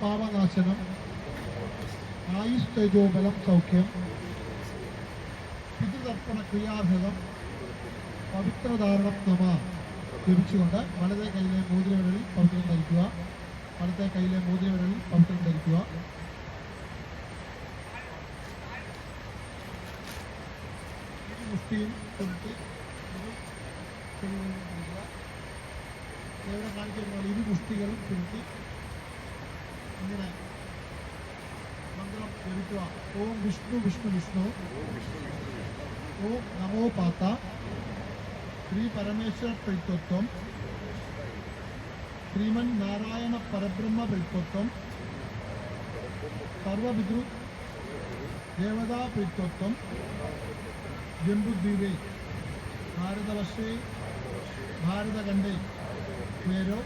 പാപനാശനം ആയുഷ് തേജോബലം സൗഖ്യം പിതൃതർപ്പണ ക്രിയാർഹതം പവിത്രധാരണം നമ ജപിച്ചുകൊണ്ട് വലത്തെ കൈയിലെ മോതിരവിരലിൽ പവിത്രം ധരിക്കുക. വലത്തെ കൈയിലെ മോതിരവിരലിൽ പവിത്രം ധരിക്കുക. മുഷ്ടിയും ഇരു മുഷ്ടികളും ചുരുട്ടി ഇങ്ങനെ മന്ത്രം ജപിക്കുക ഓം വിഷ്ണു വിഷ്ണു വിഷ്ണു. ഓം നമോ പാത്ത. ശ്രീ പരമേശ്വര പ്രത്വത്വം ശ്രീമൻ നാരായണ പരബ്രഹ്മ പ്രത്വത്വം സർവപിതൃ ദേവതാ പ്രത്വത്വം ജംബുദ്വീപേ. ഭാരതവർഷേ ഭാരതഖണ്ഡേ മേരോ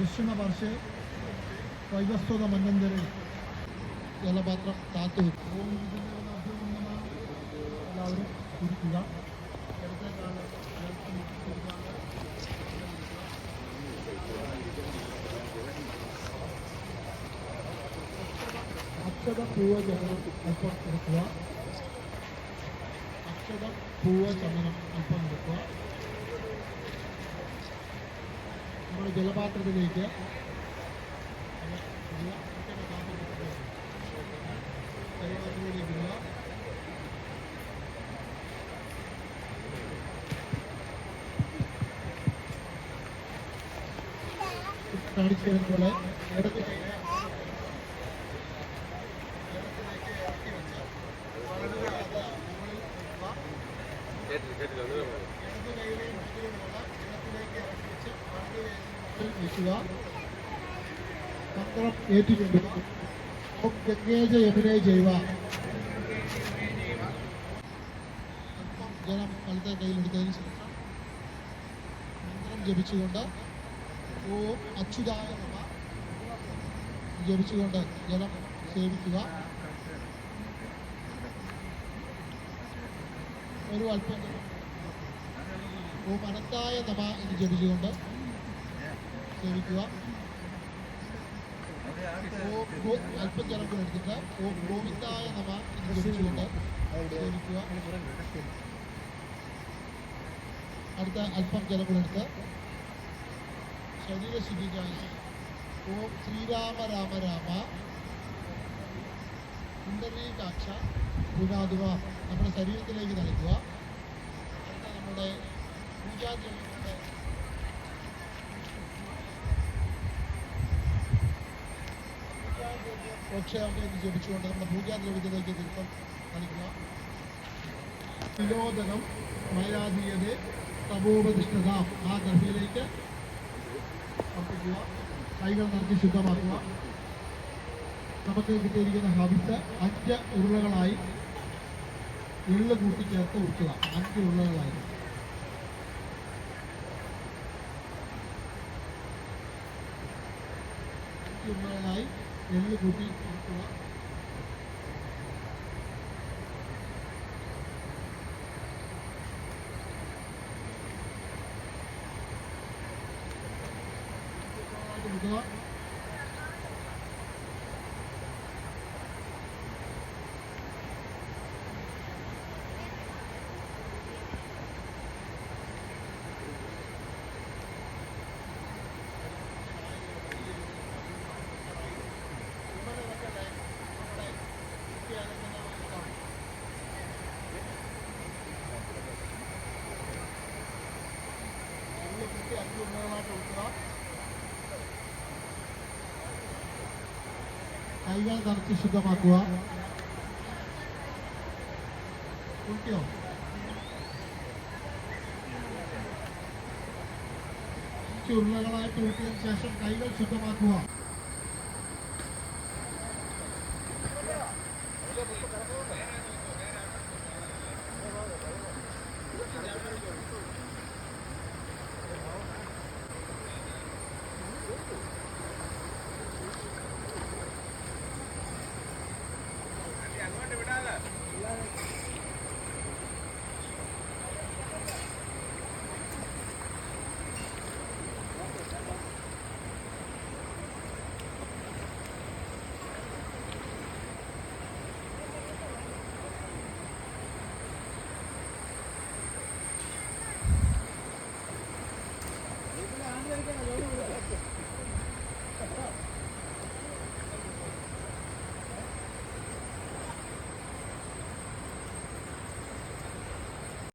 ദക്ഷിണപാർശ്വേ വൈവസ്വത മന്നന്തരെ ജലപാത്രം താത്തു എല്ലാവരും കുടിക്കുക അക്ഷത പൂവ അല്പം എടുക്കുക. അക്ഷത പൂവ അല്പം എടുക്കുക. നമ്മുടെ ജലപാത്രത്തിലേക്ക് കാണിച്ചത് പോലെ ഇടത് കൈയിലെ ഇടത്തിലേക്ക് ഇറക്കി വെച്ച് വലത് ഭാഗത്ത് മുകളിൽ വെക്കുക. ഇടത് കൈയിലെ മുകളിലുള്ള ഇടത്തിലേക്ക് ഇറക്കി വെച്ച് വലത് കൈയിലെ മുകളിൽ ഏറ്റുചൊല്ലുക ഓം ഗംഗേജ ജലം വലത്തെ കയ്യിലെടുത്തതിന് ശേഷം മന്ത്രം ജപിച്ചുകൊണ്ട് ഓ അച്യുതായ ജപിച്ചുകൊണ്ട് ജലം സേവിക്കുക ഒരു അല്പം ഓ അനന്തായ നമ എന്ന് ജപിച്ചുകൊണ്ട് സേവിക്കുക അല്പം ഗോവിന്ദായ അടുത്ത അല്പം കൂടെ എടുത്ത് ശരീരശുദ്ധിക്കായി ഓം ശ്രീരാമ രാമ രാമ കുണ്ടരീകാക്ഷ പുനാതുവ നമ്മുടെ ശരീരത്തിലേക്ക് നൽകുക അടുത്ത നമ്മുടെ പൂജാദ്രവ്യങ്ങളുടെ പ്രക്ഷേപം എന്ന് ജപിച്ചുകൊണ്ട് നമ്മുടെ പൂജാദ്രവ്യത്തിലേക്ക് തീർത്ഥം നൽകുക തിലോദനം മയാതീയതേ തപോപതിഷ്ഠതാം. ആ ഗർഭയിലേക്ക് അർപ്പിക്കുക. കൈകൾ നടത്തി ശുദ്ധമാക്കുക. നമുക്ക് കിട്ടിയിരിക്കുന്ന ഹവിസ് അഞ്ച് ഉരുളകളായി എള്ള് കൂട്ടി ചേർത്ത് ഉരുക്കുക അഞ്ച് ഉരുളകളായി. ഉരുളകളായി എള്ള് കൂട്ടി ഉരുക്കുക ഉരുക്കുക കൈകൾ നിറച്ച് ശുദ്ധമാക്കുക. കുട്ടിയോ? അഞ്ച് ഉരുളകളായിട്ട് ഊട്ടിയതിനു ശേഷം കൈകൾ ശുദ്ധമാക്കുക.